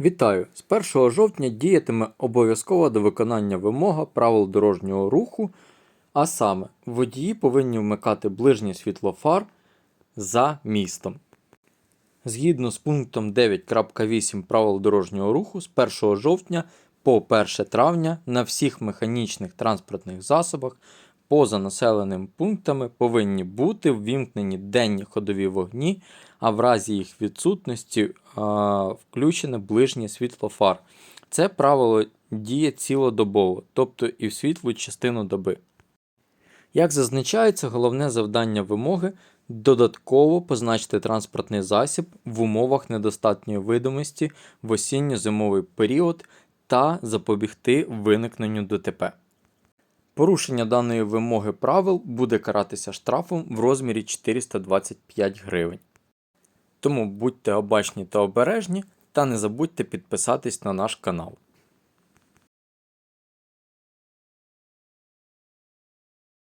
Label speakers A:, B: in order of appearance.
A: Вітаю! З 1 жовтня діятиме обов'язкова до виконання вимога правил дорожнього руху, а саме водії повинні вмикати ближнє світло фар за містом. Згідно з пунктом 9.8 правил дорожнього руху, з 1 жовтня по 1 травня на всіх механічних транспортних засобах поза населеними пунктами повинні бути ввімкнені денні ходові вогні, а в разі їх відсутності а, включене ближнє світло фар. Це правило діє цілодобово, тобто і в світлу частину доби. Як зазначається, головне завдання вимоги додатково позначити транспортний засіб в умовах недостатньої видимості в осінньо-зимовий період та запобігти виникненню ДТП. Порушення даної вимоги правил буде каратися штрафом в розмірі 425 гривень. Тому будьте обачні та обережні та не забудьте підписатись на наш канал.